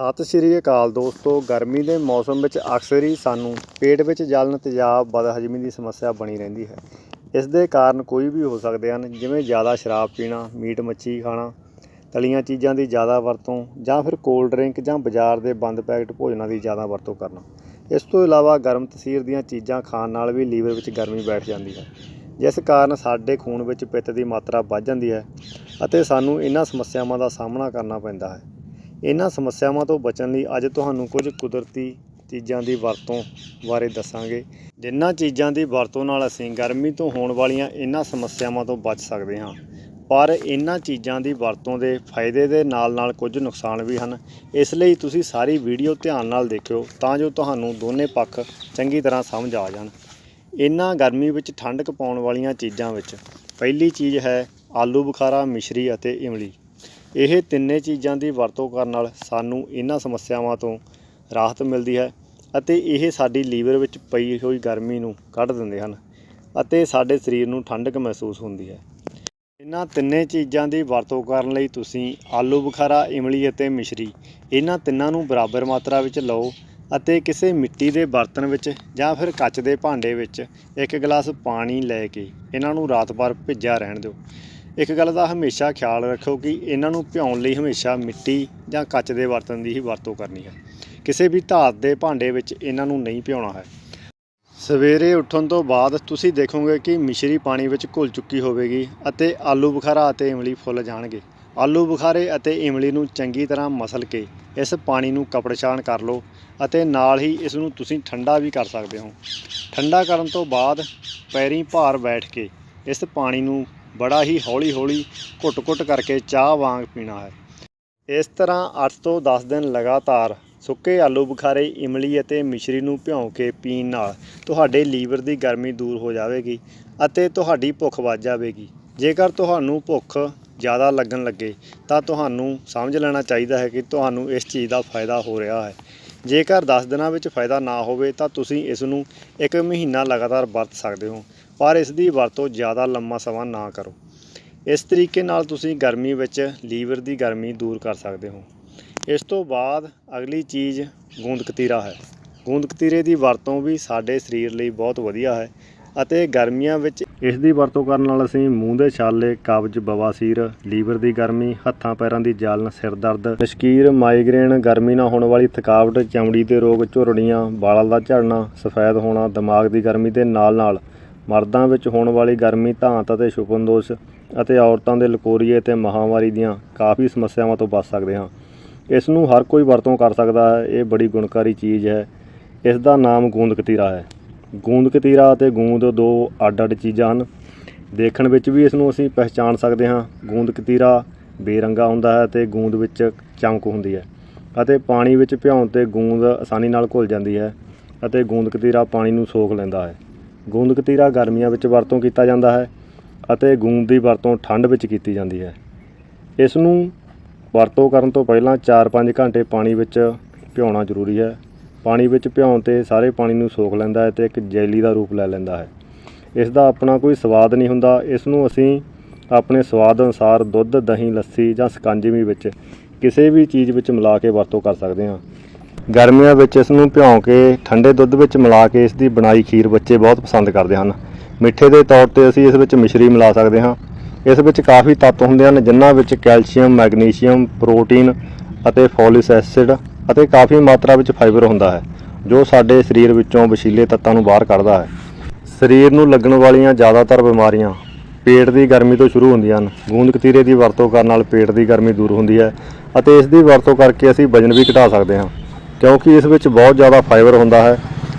ਸਤਿ ਸ਼੍ਰੀ ਅਕਾਲ ਦੋਸਤੋ, ਗਰਮੀ ਦੇ ਮੌਸਮ ਵਿੱਚ ਅਕਸਰ ਹੀ ਸਾਨੂੰ ਪੇਟ ਵਿੱਚ ਜਲਨ ਤੇਜ਼ਾਬ ਬਦਹਜ਼ਮੀ ਦੀ ਸਮੱਸਿਆ ਬਣੀ ਰਹਿੰਦੀ ਹੈ। ਇਸ ਦੇ ਕਾਰਨ ਕੋਈ ਵੀ ਹੋ ਸਕਦੇ ਹਨ, ਜਿਵੇਂ ਜ਼ਿਆਦਾ ਸ਼ਰਾਬ ਪੀਣਾ, ਮੀਟ ਮੱਛੀ ਖਾਣਾ, ਤਲੀਆਂ ਚੀਜ਼ਾਂ ਦੀ ਜ਼ਿਆਦਾ ਵਰਤੋਂ ਜਾਂ ਫਿਰ ਕੋਲਡ ਡਰਿੰਕ ਜਾਂ ਬਾਜ਼ਾਰ ਦੇ ਬੰਦ ਪੈਕਟ ਭੋਜਨਾਂ ਦੀ ਜ਼ਿਆਦਾ ਵਰਤੋਂ ਕਰਨਾ। ਇਸ ਤੋਂ ਇਲਾਵਾ ਗਰਮ ਤਸੀਰ ਦੀਆਂ ਚੀਜ਼ਾਂ ਖਾਣ ਨਾਲ ਵੀ ਲੀਵਰ ਵਿੱਚ ਗਰਮੀ ਬੈਠ ਜਾਂਦੀ ਹੈ, ਜਿਸ ਕਾਰਨ ਸਾਡੇ ਖੂਨ ਵਿੱਚ ਪਿੱਤ ਦੀ ਮਾਤਰਾ ਵੱਧ ਜਾਂਦੀ ਹੈ ਅਤੇ ਸਾਨੂੰ ਇਹਨਾਂ ਸਮੱਸਿਆਵਾਂ ਦਾ ਸਾਹਮਣਾ ਕਰਨਾ ਪੈਂਦਾ ਹੈ। ਇਹਨਾਂ ਸਮੱਸਿਆਵਾਂ ਤੋਂ ਬਚਣ ਲਈ ਅੱਜ ਤੁਹਾਨੂੰ ਕੁਝ ਕੁਦਰਤੀ ਚੀਜ਼ਾਂ ਦੀ ਵਰਤੋਂ ਬਾਰੇ ਦੱਸਾਂਗੇ। ਜਿਨ੍ਹਾਂ ਚੀਜ਼ਾਂ ਦੀ ਵਰਤੋਂ ਨਾਲ ਅਸੀਂ ਗਰਮੀ ਤੋਂ ਹੋਣ ਵਾਲੀਆਂ ਇਹਨਾਂ ਸਮੱਸਿਆਵਾਂ ਤੋਂ ਬਚ ਸਕਦੇ ਹਾਂ। ਪਰ ਇਹਨਾਂ ਚੀਜ਼ਾਂ ਦੀ ਵਰਤੋਂ ਦੇ ਫਾਇਦੇ ਦੇ ਨਾਲ-ਨਾਲ ਕੁਝ ਨੁਕਸਾਨ ਵੀ ਹਨ। ਇਸ ਲਈ ਤੁਸੀਂ ਸਾਰੀ ਵੀਡੀਓ ਧਿਆਨ ਨਾਲ ਦੇਖਿਓ ਤਾਂ ਜੋ ਤੁਹਾਨੂੰ ਦੋਨੇ ਪੱਖ ਚੰਗੀ ਤਰ੍ਹਾਂ ਸਮਝ ਆ ਜਾਣ। ਇਹਨਾਂ ਗਰਮੀ ਵਿੱਚ ਠੰਡਕ ਪਾਉਣ ਵਾਲੀਆਂ ਚੀਜ਼ਾਂ ਵਿੱਚ ਪਹਿਲੀ ਚੀਜ਼ ਹੈ ਆਲੂ ਬੁਖਾਰਾ, ਮਿਸ਼ਰੀ ਅਤੇ ਇਮਲੀ। ਇਹ ਤਿੰਨੇ ਚੀਜ਼ਾਂ ਦੀ ਵਰਤੋਂ ਕਰਨ ਨਾਲ ਸਾਨੂੰ ਇਹਨਾਂ ਸਮੱਸਿਆਵਾਂ ਤੋਂ ਰਾਹਤ ਮਿਲਦੀ ਹੈ ਅਤੇ ਇਹ ਸਾਡੀ ਲੀਵਰ ਵਿੱਚ ਪਈ ਹੋਈ ਗਰਮੀ ਨੂੰ ਕੱਢ ਦਿੰਦੇ ਹਨ ਅਤੇ ਸਾਡੇ ਸਰੀਰ ਨੂੰ ਠੰਡਕ ਮਹਿਸੂਸ ਹੁੰਦੀ ਹੈ। ਇਹਨਾਂ ਤਿੰਨੇ ਚੀਜ਼ਾਂ ਦੀ ਵਰਤੋਂ ਕਰਨ ਲਈ ਤੁਸੀਂ ਆਲੂ ਬੁਖਾਰਾ, ਇਮਲੀ ਅਤੇ ਮਿਸ਼ਰੀ ਇਹਨਾਂ ਤਿੰਨਾਂ ਨੂੰ ਬਰਾਬਰ ਮਾਤਰਾ ਵਿੱਚ ਲਓ ਅਤੇ ਕਿਸੇ ਮਿੱਟੀ ਦੇ ਬਰਤਨ ਵਿੱਚ ਜਾਂ ਫਿਰ ਕੱਚ ਦੇ ਭਾਂਡੇ ਵਿੱਚ ਇੱਕ ਗਲਾਸ ਪਾਣੀ ਲੈ ਕੇ ਇਹਨਾਂ ਨੂੰ ਰਾਤ ਭਰ ਭਿੱਜਿਆ ਰਹਿਣ ਦਿਓ। ਇੱਕ ਗੱਲ ਦਾ ਹਮੇਸ਼ਾ ਖਿਆਲ ਰੱਖੋ ਕਿ ਇਹਨਾਂ ਨੂੰ ਭਿਉਣ ਲਈ ਹਮੇਸ਼ਾ ਮਿੱਟੀ ਜਾਂ ਕੱਚ ਦੇ ਬਰਤਨ ਦੀ ਹੀ ਵਰਤੋਂ ਕਰਨੀ ਹੈ। ਕਿਸੇ ਵੀ ਧਾਤ ਦੇ ਭਾਂਡੇ ਵਿੱਚ ਇਹਨਾਂ ਨੂੰ ਨਹੀਂ ਭਿਉਣਾ ਹੈ। ਸਵੇਰੇ ਉੱਠਣ ਤੋਂ ਬਾਅਦ ਤੁਸੀਂ ਦੇਖੋਗੇ ਕਿ ਮਿਸ਼ਰੀ ਪਾਣੀ ਵਿੱਚ ਘੁਲ ਚੁੱਕੀ ਹੋਵੇਗੀ ਅਤੇ ਆਲੂ ਬੁਖਾਰਾ ਅਤੇ ਇਮਲੀ ਫੁੱਲ ਜਾਣਗੇ। ਆਲੂ ਬੁਖਾਰੇ ਅਤੇ ਇਮਲੀ ਨੂੰ ਚੰਗੀ ਤਰ੍ਹਾਂ ਮਸਲ ਕੇ ਇਸ ਪਾਣੀ ਨੂੰ ਕਪੜ ਕਰ ਲਓ ਅਤੇ ਨਾਲ ਹੀ ਇਸ ਨੂੰ ਤੁਸੀਂ ਠੰਡਾ ਵੀ ਕਰ ਸਕਦੇ ਹੋ। ਠੰਡਾ ਕਰਨ ਤੋਂ ਬਾਅਦ ਪੈਰੀਂ ਭਾਰ ਬੈਠ ਕੇ ਇਸ ਪਾਣੀ ਨੂੰ ਬੜਾ ਹੀ ਹੌਲੀ-ਹੌਲੀ ਘੁੱਟ-ਘੁੱਟ ਕਰਕੇ ਚਾਹ ਵਾਂਗ ਪੀਣਾ ਹੈ। ਇਸ ਤਰ੍ਹਾਂ 8 ਤੋਂ 10 ਦਿਨ ਲਗਾਤਾਰ ਸੁੱਕੇ ਆਲੂ ਬੁਖਾਰੇ, ਇਮਲੀ ਅਤੇ ਮਿਸ਼ਰੀ ਨੂੰ ਭਿਉਂ ਕੇ ਪੀਣ ਨਾਲ ਤੁਹਾਡੇ ਲੀਵਰ ਦੀ ਗਰਮੀ ਦੂਰ ਹੋ ਜਾਵੇਗੀ ਅਤੇ ਤੁਹਾਡੀ ਭੁੱਖ ਵੱਧ ਜਾਵੇਗੀ। ਜੇਕਰ ਤੁਹਾਨੂੰ ਭੁੱਖ ਜ਼ਿਆਦਾ ਲੱਗਣ ਲੱਗੇ, ਤਾਂ ਤੁਹਾਨੂੰ ਸਮਝ ਲੈਣਾ ਚਾਹੀਦਾ ਹੈ ਕਿ ਤੁਹਾਨੂੰ ਇਸ ਚੀਜ਼ ਦਾ ਫਾਇਦਾ ਹੋ ਰਿਹਾ ਹੈ। ਜੇਕਰ 10 ਦਿਨਾਂ ਵਿੱਚ ਫਾਇਦਾ ਨਾ ਹੋਵੇ, ਤਾਂ ਤੁਸੀਂ ਇਸ ਨੂੰ ਇੱਕ ਮਹੀਨਾ ਲਗਾਤਾਰ ਵਰਤ ਸਕਦੇ ਹੋ। ਪਰ ਇਸ ਦੀ ਵਰਤੋਂ ਜ਼ਿਆਦਾ ਲੰਮਾ ਸਮਾਂ ਨਾ ਕਰੋ। ਇਸ ਤਰੀਕੇ ਨਾਲ ਤੁਸੀਂ ਗਰਮੀ ਵਿੱਚ ਲੀਵਰ ਦੀ ਗਰਮੀ ਦੂਰ ਕਰ ਸਕਦੇ ਹੋ। ਇਸ ਤੋਂ ਬਾਅਦ ਅਗਲੀ ਚੀਜ਼ ਗੂੰਦ ਕਤੀਰਾ ਹੈ। ਗੂੰਦ ਕਤੀਰੇ ਦੀ ਵਰਤੋਂ ਵੀ ਸਾਡੇ ਸਰੀਰ ਲਈ ਬਹੁਤ ਵਧੀਆ ਹੈ ਅਤੇ ਗਰਮੀਆਂ ਵਿੱਚ ਇਸ ਦੀ ਵਰਤੋਂ ਕਰਨ ਨਾਲ ਅਸੀਂ ਮੂੰਹ ਦੇ ਛਾਲੇ, ਕਬਜ਼, ਬਵਾਸੀਰ, ਲੀਵਰ ਦੀ ਗਰਮੀ, ਹੱਥਾਂ, ਪੈਰਾਂ ਦੀ ਜਲਨ, ਸਿਰ ਦਰਦ ਮਸ਼ਕੀਰ ਮਾਈਗ੍ਰੇਨ, ਗਰਮੀ ਨਾਲ ਹੋਣ ਵਾਲੀ ਥਕਾਵਟ, ਚਮੜੀ ਦੇ ਰੋਗ, ਝੁਰੜੀਆਂ, ਵਾਲਾਂ ਦਾ ਝੜਨਾ, ਸਫੈਦ ਹੋਣਾ, ਦਿਮਾਗ ਦੀ ਗਰਮੀ ਦੇ ਨਾਲ-ਨਾਲ ਮਰਦਾਂ ਵਿੱਚ ਹੋਣ ਵਾਲੀ ਗਰਮੀ, ਧਾਂਤ ਅਤੇ ਛੁਪਨ ਦੋਸ਼ ਅਤੇ ਔਰਤਾਂ ਦੇ ਲਕੋਰੀਏ ਅਤੇ ਮਹਾਮਾਰੀ ਦੀਆਂ ਕਾਫੀ ਸਮੱਸਿਆਵਾਂ ਤੋਂ ਬਚ ਸਕਦੇ ਹਾਂ। ਇਸ ਨੂੰ ਹਰ ਕੋਈ ਵਰਤੋਂ ਕਰ ਸਕਦਾ ਹੈ। ਇਹ ਬੜੀ ਗੁਣਕਾਰੀ ਚੀਜ਼ ਹੈ। ਇਸ ਦਾ ਨਾਮ ਗੂੰਦ ਕਤੀਰਾ ਹੈ। ਗੂੰਦ ਕਤੀਰਾ ਅਤੇ ਗੂੰਦ ਦੋ ਅੱਡ-ਅੱਡ ਚੀਜ਼ਾਂ ਹਨ। ਦੇਖਣ ਵਿੱਚ ਵੀ ਇਸ ਨੂੰ ਅਸੀਂ ਪਹਿਚਾਣ ਸਕਦੇ ਹਾਂ। ਗੂੰਦ ਕਤੀਰਾ ਬੇਰੰਗਾ ਹੁੰਦਾ ਹੈ ਤੇ ਗੂੰਦ ਵਿੱਚ ਚਮਕ ਹੁੰਦੀ ਹੈ ਅਤੇ ਪਾਣੀ ਵਿੱਚ ਭਿਉਣ ਤੇ ਗੂੰਦ ਆਸਾਨੀ ਨਾਲ ਘੁਲ ਜਾਂਦੀ ਹੈ ਅਤੇ ਗੂੰਦ ਕਤੀਰਾ ਪਾਣੀ ਨੂੰ ਸੋਖ ਲੈਂਦਾ ਹੈ। ਗੂੰਦ ਕਤੀਰਾ ਗਰਮੀਆਂ ਵਿੱਚ ਵਰਤੋਂ ਕੀਤਾ ਜਾਂਦਾ ਹੈ ਅਤੇ ਗੂੰਦ ਦੀ ਵਰਤੋਂ ਠੰਡ ਵਿੱਚ ਕੀਤੀ ਜਾਂਦੀ ਹੈ। ਇਸ ਨੂੰ ਵਰਤੋਂ ਕਰਨ ਤੋਂ ਪਹਿਲਾਂ 4-5 ਘੰਟੇ ਪਾਣੀ ਵਿੱਚ ਭਿਉਣਾ ਜ਼ਰੂਰੀ ਹੈ। ਪਾਣੀ ਵਿੱਚ ਭਿਉਣ ਤੇ ਸਾਰੇ ਪਾਣੀ ਨੂੰ ਸੋਖ ਲੈਂਦਾ ਹੈ ਤੇ ਇੱਕ ਜੈਲੀ ਦਾ ਰੂਪ ਲੈ ਲੈਂਦਾ ਹੈ। ਇਸ ਦਾ ਆਪਣਾ ਕੋਈ ਸਵਾਦ ਨਹੀਂ ਹੁੰਦਾ। ਇਸ ਨੂੰ ਅਸੀਂ ਆਪਣੇ ਸਵਾਦ ਅਨੁਸਾਰ ਦੁੱਧ, ਦਹੀਂ, ਲੱਸੀ ਜਾਂ ਸਕੰਜਵੀ ਵਿੱਚ ਕਿਸੇ ਵੀ ਚੀਜ਼ ਵਿੱਚ ਮਿਲਾ ਕੇ ਵਰਤੋਂ ਕਰ ਸਕਦੇ ਹਾਂ। ਗਰਮੀਆਂ ਵਿੱਚ ਇਸ ਨੂੰ ਭਿਉਂ ਕੇ, ਠੰਡੇ ਦੁੱਧ ਵਿੱਚ ਮਿਲਾ ਕੇ ਇਸ ਦੀ ਬਣਾਈ ਖੀਰ ਬੱਚੇ ਬਹੁਤ ਪਸੰਦ ਕਰਦੇ ਹਨ। ਮਿੱਠੇ ਦੇ ਤੌਰ ਤੇ ਅਸੀਂ ਇਸ ਵਿੱਚ ਮਿਸ਼ਰੀ ਮਿਲਾ ਸਕਦੇ ਹਾਂ। ਇਸ ਵਿੱਚ ਕਾਫੀ ਤੱਤ ਹੁੰਦੇ ਹਨ, ਜਿਨ੍ਹਾਂ ਵਿੱਚ ਕੈਲਸ਼ੀਅਮ, ਮੈਗਨੀਸ਼ੀਅਮ, ਪ੍ਰੋਟੀਨ ਅਤੇ ਫੋਲਿਕ ਐਸਿਡ ਅਤੇ ਕਾਫੀ ਮਾਤਰਾ ਵਿੱਚ ਫਾਈਬਰ ਹੁੰਦਾ ਹੈ, ਜੋ ਸਾਡੇ ਸਰੀਰ ਵਿੱਚੋਂ ਵਸੀਲੇ ਤੱਤਾਂ ਨੂੰ ਬਾਹਰ ਕੱਢਦਾ ਹੈ। ਸਰੀਰ ਨੂੰ ਲੱਗਣ ਵਾਲੀਆਂ ਜ਼ਿਆਦਾਤਰ ਬਿਮਾਰੀਆਂ ਪੇਟ ਦੀ ਗਰਮੀ ਤੋਂ ਸ਼ੁਰੂ ਹੁੰਦੀਆਂ ਹਨ। ਗੂੰਦ ਕਤੀਰੇ ਦੀ ਵਰਤੋਂ ਕਰਨ ਨਾਲ ਪੇਟ ਦੀ ਗਰਮੀ ਦੂਰ ਹੁੰਦੀ ਹੈ ਅਤੇ ਇਸ ਦੀ ਵਰਤੋਂ ਕਰਕੇ ਅਸੀਂ ਵਜਨ ਵੀ ਘਟਾ ਸਕਦੇ ਹਾਂ। ਕਿਉਂਕਿ ਇਸ ਵਿੱਚ ਬਹੁਤ ਜ਼ਿਆਦਾ ਫਾਈਬਰ ਹੁੰਦਾ ਹੈ।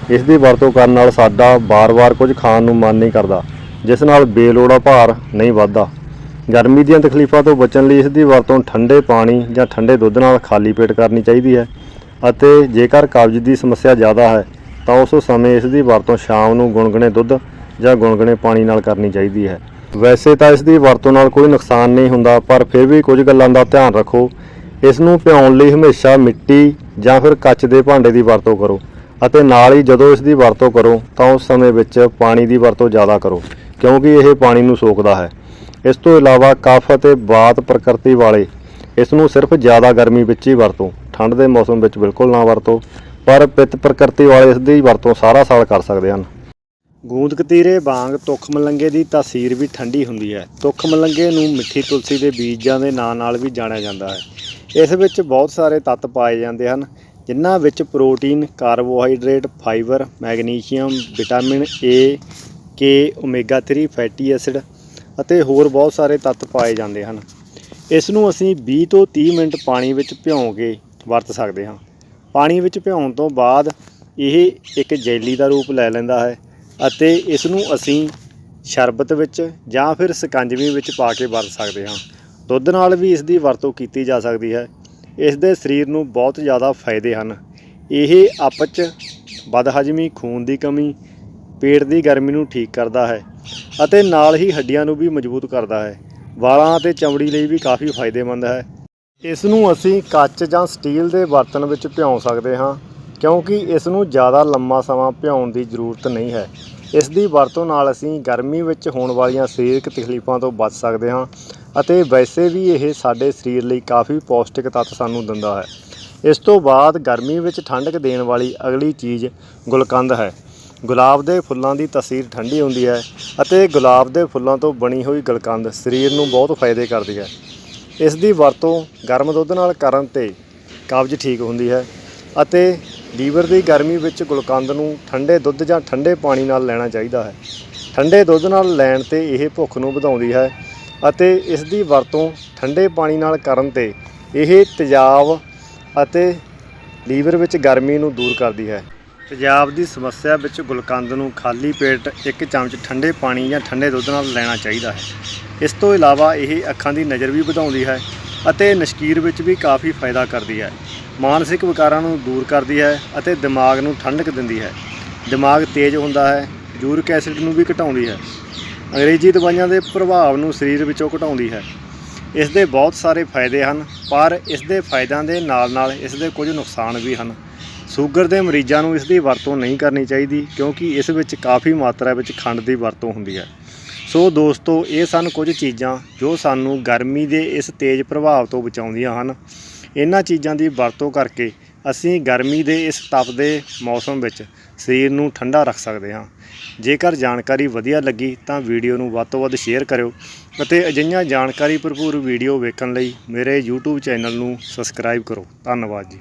ਇਸ ਦੀ ਵਰਤੋਂ ਕਰਨ ਨਾਲ ਸਾਡਾ ਬਾਰ-ਬਾਰ ਕੁਝ ਖਾਣ ਨੂੰ ਮਨ ਨਹੀਂ ਕਰਦਾ, ਜਿਸ ਨਾਲ ਬੇਲੋੜਾ ਭਾਰ ਨਹੀਂ ਵੱਧਦਾ। ਗਰਮੀ ਦੀਆਂ ਤਕਲੀਫਾਂ ਤੋਂ ਬਚਣ ਲਈ ਇਸ ਦੀ ਵਰਤੋਂ ਠੰਡੇ ਪਾਣੀ ਜਾਂ ਠੰਡੇ ਦੁੱਧ ਨਾਲ ਖਾਲੀ ਪੇਟ ਕਰਨੀ ਚਾਹੀਦੀ ਹੈ ਅਤੇ ਜੇਕਰ ਕਬਜ਼ ਦੀ ਸਮੱਸਿਆ ਜ਼ਿਆਦਾ ਹੈ, ਤਾਂ ਉਸ ਸਮੇਂ ਇਸ ਦੀ ਵਰਤੋਂ ਸ਼ਾਮ ਨੂੰ ਗੁਣਗੁਣੇ ਦੁੱਧ ਜਾਂ ਗੁਣਗੁਣੇ ਪਾਣੀ ਨਾਲ ਕਰਨੀ ਚਾਹੀਦੀ ਹੈ। ਵੈਸੇ ਤਾਂ ਇਸ ਦੀ ਵਰਤੋਂ ਨਾਲ ਕੋਈ ਨੁਕਸਾਨ ਨਹੀਂ ਹੁੰਦਾ, ਪਰ ਫਿਰ ਵੀ ਕੁਝ ਗੱਲਾਂ ਦਾ ਧਿਆਨ ਰੱਖੋ ਇਸ ਨੂੰ ਭਿਉਣ ਲਈ ਹਮੇਸ਼ਾ ਮਿੱਟੀ ਜਾਂ ਫਿਰ ਕੱਚ ਦੇ ਭਾਂਡੇ ਦੀ ਵਰਤੋਂ ਕਰੋ ਅਤੇ ਨਾਲ ਹੀ ਜਦੋਂ ਇਸ ਦੀ ਵਰਤੋਂ ਕਰੋ ਤਾਂ ਉਸ ਸਮੇਂ ਵਿੱਚ ਪਾਣੀ ਦੀ ਵਰਤੋਂ ਜ਼ਿਆਦਾ ਕਰੋ, ਕਿਉਂਕਿ ਇਹ ਪਾਣੀ ਨੂੰ ਸੋਖਦਾ ਹੈ। ਇਸ ਤੋਂ ਇਲਾਵਾ ਕਫ ਅਤੇ ਬਾਤ ਪ੍ਰਕਿਰਤੀ ਵਾਲੇ ਇਸ ਨੂੰ ਸਿਰਫ ਜ਼ਿਆਦਾ ਗਰਮੀ ਵਿੱਚ ਹੀ ਵਰਤੋ। ਠੰਡ ਦੇ ਮੌਸਮ ਵਿੱਚ ਬਿਲਕੁਲ ਨਾ ਵਰਤੋ, ਪਰ ਪਿੱਤ ਪ੍ਰਕਿਰਤੀ ਵਾਲੇ ਇਸ ਦੀ ਵਰਤੋਂ ਸਾਰਾ ਸਾਲ ਕਰ ਸਕਦੇ ਹਨ। ਗੂੰਦ ਕਤੀਰੇ ਵਾਂਗ ਤੁਖ ਮਲੰਗੇ ਦੀ ਤਾਸੀਰ ਵੀ ਠੰਡੀ ਹੁੰਦੀ ਹੈ। ਤੁਖ ਮਲੰਗੇ ਨੂੰ ਮਿੱਠੀ ਤੁਲਸੀ ਦੇ ਬੀਜਾਂ ਦੇ ਨਾਂ ਨਾਲ ਵੀ ਜਾਣਿਆ ਜਾਂਦਾ ਹੈ। ਇਸ ਵਿੱਚ ਬਹੁਤ ਸਾਰੇ ਤੱਤ ਪਾਏ ਜਾਂਦੇ ਹਨ, ਜਿਨ੍ਹਾਂ ਵਿੱਚ protein, carbohydrate, fibre, magnesium, vitamin A K omega 3 fatty acid ਅਤੇ ਹੋਰ ਬਹੁਤ ਸਾਰੇ ਤੱਤ ਪਾਏ ਜਾਂਦੇ ਹਨ। ਇਸ ਨੂੰ ਅਸੀਂ 20 ਤੋਂ 30 ਮਿੰਟ ਪਾਣੀ ਵਿੱਚ ਭਿਉਂ ਕੇ ਵਰਤ ਸਕਦੇ ਹਾਂ। ਪਾਣੀ ਵਿੱਚ ਭਿਉਣ ਤੋਂ ਬਾਅਦ ਇਹ ਇੱਕ ਜੈਲੀ ਦਾ ਰੂਪ ਲੈ ਲੈਂਦਾ ਹੈ ਅਤੇ ਇਸ ਨੂੰ ਅਸੀਂ ਸ਼ਰਬਤ ਵਿੱਚ ਜਾਂ ਫਿਰ ਸਕੰਜਵੀ ਵਿੱਚ ਪਾ ਕੇ ਵਰਤ ਸਕਦੇ ਹਾਂ। ਦੁੱਧ ਨਾਲ ਵੀ ਇਸ ਦੀ ਵਰਤੋਂ ਕੀਤੀ ਜਾ ਸਕਦੀ ਹੈ। ਇਸ ਦੇ ਸਰੀਰ ਨੂੰ ਬਹੁਤ ਜ਼ਿਆਦਾ ਫਾਇਦੇ ਹਨ। ਇਹ ਆਪਚ, ਬਦਹਜਮੀ, ਖੂਨ ਦੀ ਕਮੀ, ਪੇਟ ਦੀ ਗਰਮੀ ਨੂੰ ਠੀਕ ਕਰਦਾ ਹੈ ਅਤੇ ਨਾਲ ਹੀ ਹੱਡੀਆਂ ਨੂੰ ਵੀ ਮਜ਼ਬੂਤ ਕਰਦਾ ਹੈ। ਵਾਲਾਂ ਅਤੇ ਚਮੜੀ ਲਈ ਵੀ ਕਾਫੀ ਫਾਇਦੇਮੰਦ ਹੈ। ਇਸ ਨੂੰ ਅਸੀਂ ਕੱਚ ਜਾਂ ਸਟੀਲ ਦੇ ਬਰਤਨ ਵਿੱਚ ਭਿਉਂ ਸਕਦੇ ਹਾਂ, ਕਿਉਂਕਿ ਇਸ ਨੂੰ ਜ਼ਿਆਦਾ ਲੰਮਾ ਸਮਾਂ ਭਿਉਣ ਦੀ ਜ਼ਰੂਰਤ ਨਹੀਂ ਹੈ। ਇਸ ਦੀ ਵਰਤੋਂ ਨਾਲ ਅਸੀਂ ਗਰਮੀ ਵਿੱਚ ਹੋਣ ਵਾਲੀਆਂ ਸਰੀਰਕ ਤਕਲੀਫਾਂ ਤੋਂ ਬਚ ਸਕਦੇ ਹਾਂ ਅਤੇ ਵੈਸੇ ਵੀ ਇਹ ਸਾਡੇ ਸਰੀਰ ਲਈ ਕਾਫੀ ਪੌਸ਼ਟਿਕ ਤੱਤ ਸਾਨੂੰ ਦਿੰਦਾ ਹੈ। ਇਸ ਤੋਂ ਬਾਅਦ ਗਰਮੀ ਵਿੱਚ ਠੰਡਕ ਦੇਣ ਵਾਲੀ ਅਗਲੀ ਚੀਜ਼ ਗੁਲਕੰਦ ਹੈ। ਗੁਲਾਬ ਦੇ ਫੁੱਲਾਂ ਦੀ ਤਸੀਰ ਠੰਡੀ ਹੁੰਦੀ ਹੈ ਅਤੇ ਗੁਲਾਬ ਦੇ ਫੁੱਲਾਂ ਤੋਂ ਬਣੀ ਹੋਈ ਗੁਲਕੰਦ ਸਰੀਰ ਨੂੰ ਬਹੁਤ ਫਾਇਦੇ ਕਰਦੀ ਹੈ। ਇਸ ਦੀ ਵਰਤੋਂ ਗਰਮ ਦੁੱਧ ਨਾਲ ਕਰਨ ਤੇ ਕਬਜ਼ ਠੀਕ ਹੁੰਦੀ ਹੈ ਅਤੇ ਲੀਵਰ ਦੀ ਗਰਮੀ ਵਿੱਚ ਗੁਲਕੰਦ ਨੂੰ ਠੰਡੇ ਦੁੱਧ ਜਾਂ ਠੰਡੇ ਪਾਣੀ ਨਾਲ ਲੈਣਾ ਚਾਹੀਦਾ ਹੈ। ਠੰਡੇ ਦੁੱਧ ਨਾਲ ਲੈਣ ਤੇ ਇਹ ਭੁੱਖ ਨੂੰ ਵਧਾਉਂਦੀ ਹੈ ਅਤੇ ਇਸ ਦੀ ਵਰਤੋਂ ਠੰਡੇ ਪਾਣੀ ਨਾਲ ਕਰਨ ਤੇ ਇਹ ਤੇਜ਼ਾਬ ਅਤੇ ਲੀਵਰ ਵਿੱਚ ਗਰਮੀ ਨੂੰ ਦੂਰ ਕਰਦੀ ਹੈ। ਤੇਜ਼ਾਬ ਦੀ ਸਮੱਸਿਆ ਵਿੱਚ ਗੁਲਕੰਦ ਨੂੰ ਖਾਲੀ ਪੇਟ ਇੱਕ ਚਮਚ ਠੰਡੇ ਪਾਣੀ ਜਾਂ ਠੰਡੇ ਦੁੱਧ ਨਾਲ ਲੈਣਾ ਚਾਹੀਦਾ ਹੈ। ਇਸ ਤੋਂ ਇਲਾਵਾ ਇਹ ਅੱਖਾਂ ਦੀ ਨਜ਼ਰ ਵੀ ਵਧਾਉਂਦੀ ਹੈ ਅਤੇ ਨਸ਼ਕੀਰ ਵਿੱਚ ਵੀ ਕਾਫੀ ਫਾਇਦਾ ਕਰਦੀ ਹੈ। ਮਾਨਸਿਕ ਵਿਕਾਰਾਂ ਨੂੰ ਦੂਰ ਕਰਦੀ ਹੈ ਅਤੇ ਦਿਮਾਗ ਨੂੰ ਠੰਡਕ ਦਿੰਦੀ ਹੈ। ਦਿਮਾਗ ਤੇਜ਼ ਹੁੰਦਾ ਹੈ, ਯੂਰਿਕ ਐਸਿਡ ਨੂੰ ਵੀ ਘਟਾਉਂਦੀ ਹੈ। ਅੰਗਰੇਜ਼ੀ ਦਵਾਈਆਂ ਦੇ ਪ੍ਰਭਾਵ ਨੂੰ ਸਰੀਰ ਵਿੱਚੋਂ ਘਟਾਉਂਦੀ ਹੈ। ਇਸ ਦੇ ਬਹੁਤ ਸਾਰੇ ਫਾਇਦੇ ਹਨ, ਪਰ ਇਸ ਦੇ ਫਾਇਦਿਆਂ ਦੇ ਨਾਲ-ਨਾਲ ਇਸ ਦੇ ਕੁਝ ਨੁਕਸਾਨ ਵੀ ਹਨ। ਸ਼ੂਗਰ ਦੇ ਮਰੀਜ਼ਾਂ ਨੂੰ ਇਸ ਦੀ ਵਰਤੋਂ ਨਹੀਂ ਕਰਨੀ ਚਾਹੀਦੀ, ਕਿਉਂਕਿ ਇਸ ਵਿੱਚ ਕਾਫੀ ਮਾਤਰਾ ਵਿੱਚ ਖੰਡ ਦੀ ਵਰਤੋਂ ਹੁੰਦੀ ਹੈ। ਸੋ ਦੋਸਤੋ, ਇਹ ਸਨ ਕੁਝ ਚੀਜ਼ਾਂ ਜੋ ਸਾਨੂੰ ਗਰਮੀ ਦੇ ਇਸ ਤੇਜ਼ ਪ੍ਰਭਾਵ ਤੋਂ ਬਚਾਉਂਦੀਆਂ ਹਨ। ਇਹਨਾਂ ਚੀਜ਼ਾਂ ਦੀ ਵਰਤੋਂ ਕਰਕੇ ਅਸੀਂ ਗਰਮੀ ਦੇ ਇਸ ਤਪਦੇ ਮੌਸਮ ਵਿੱਚ ਸਰੀਰ ਨੂੰ ਠੰਡਾ ਰੱਖ ਸਕਦੇ ਹਾਂ। ਜੇਕਰ ਜਾਣਕਾਰੀ ਵਧੀਆ ਲੱਗੀ ਤਾਂ ਵੀਡੀਓ ਨੂੰ ਵੱਧ ਤੋਂ ਵੱਧ ਸ਼ੇਅਰ ਕਰਿਓ ਅਤੇ ਅਜਿਹੀਆਂ ਜਾਣਕਾਰੀ ਭਰਪੂਰ ਵੀਡੀਓ ਵੇਖਣ ਲਈ ਮੇਰੇ YouTube ਚੈਨਲ ਨੂੰ ਸਬਸਕ੍ਰਾਈਬ ਕਰੋ। ਧੰਨਵਾਦ ਜੀ।